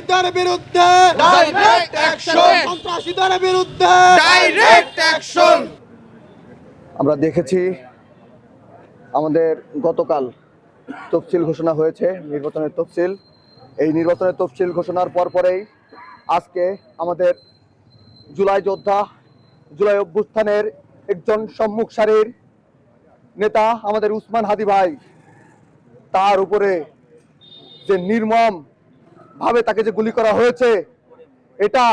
খুনিদের বিরুদ্ধে। Direct action! সন্ত্রাসীদের বিরুদ্ধে। ডাইরেক্ট অ্যাকশন আমরা দেখেছি আমাদের গতকাল তফসিল ঘোষণা হয়েছে নির্বাচনের তফসিল। এই নির্বাচনের তফসিল ঘোষণার পর পরেই আজকে আমাদের জুলাই যোদ্ধা জুলাই অভ্যুত্থানের একজন সম্মুখ সারির নেতা আমাদের উসমান হাদি ভাই তার উপরে যে নির্মম ভাবে তাকে যে গুলি করা হয়েছে, এটা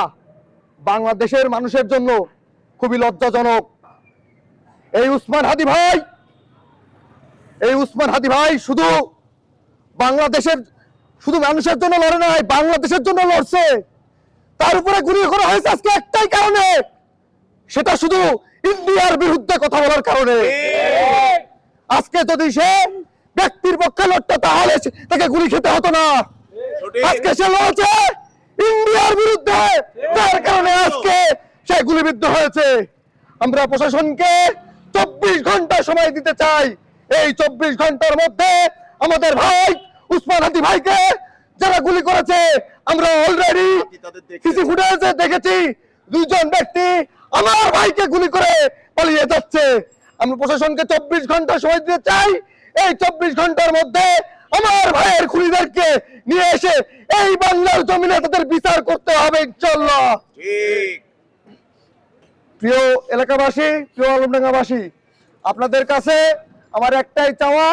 বাংলাদেশের মানুষের জন্য খুবই লজ্জাজনক। এই উসমান হাদি ভাই, এই উসমান হাদি ভাই শুধু বাংলাদেশের, শুধু মানুষের জন্য লড়ে নাই, বাংলাদেশের জন্য লড়ছে। তার উপরে গুলি করা হয়েছে আজকে একটাই কারণে। সেটা শুধু ইন্ডিয়ার বিরুদ্ধে কথা বলার কারণে। আজকে যদি সে ব্যক্তির পক্ষে লড়তো, তাহলে তাকে গুলি খেতে হতো না। আজকে সে লড়ছে ইন্ডিয়ার বিরুদ্ধে। তার কারণে আজকে সে গুলিবিদ্ধ হয়েছে। আমরা প্রশাসনকে চব্বিশ ঘণ্টা সময় দিতে চাই। এই চব্বিশ ঘণ্টার মধ্যে আমাদের ভাই উসমান হাদি ভাইকে যারা গুলি করেছে আমরা অলরেডি সিসি ফুটেজে দেখেছি। দুইজন ব্যক্তি আমার ভাইকে গুলি করে পালিয়ে যাচ্ছে। আমরা প্রশাসনকে চব্বিশ ঘণ্টা সময় দিতে চাই। এই চব্বিশ ঘণ্টার মধ্যে আমার ভাইয়ের খুনিদেরকে নিয়ে এসে এই বাংলার জমিনে তাদের বিচার করতে হবে ইনশাল্লাহ প্রিয় এলাকাবাসী প্রিয় আলমডাঙ্গাবাসী আপনাদের কাছে আমার একটাই চাওয়া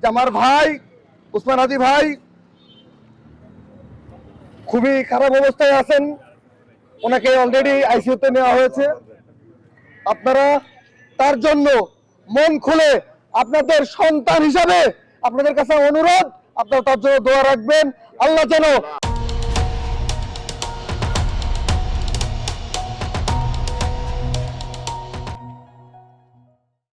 যে আমার ভাই উসমান হাদি ভাই খুবই খারাপ অবস্থায় আছেন। ওনাকে অলরেডি আইসিইউতে নেওয়া হয়েছে। আপনারা তার জন্য মন খুলে আপনাদের সন্তান হিসাবে আপনাদের কাছে অনুরোধ আপনারা তার জন্য দোয়া রাখবেন। আল্লাহ যেন